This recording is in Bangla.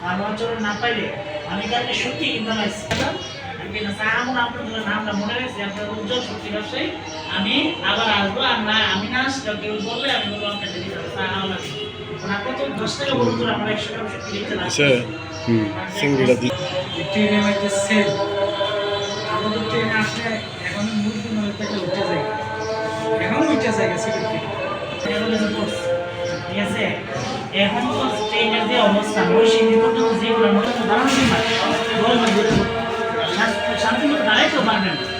ফার্মোচরণ না পাইলে আমি কালকে সত্যি কিন্তু আমার আপনাদের মনে রাখছি আপনার উজ্জ্বল শক্তি ব্যবসায়ী আমি আবার আসব আমরা আমি না আসলে কেউ বললে আমি বলব আপনাকে দিতে হবে তা আমার লাগে। আপনার কত দশ টাকা বলুন তো একশো গ্রাম শক্তি দিতে লাগবে। হুম সিঙ্গুলা দি। ট্রেনে হয়তো সেল। আমাদের ট্রেনে আসলে এখন মুরগি নয় থেকে উঠে যায় এখন উঠে যায় গেছে ঠিক আছে? এখন তো ট্রেনের যে অবস্থা বৈশিষ্ট্য পর্যন্ত যেগুলো দাঁড়ানো যায় না। গরমে ঘুরে শান্তি মতো দাঁড়াইতেও পারবেন না।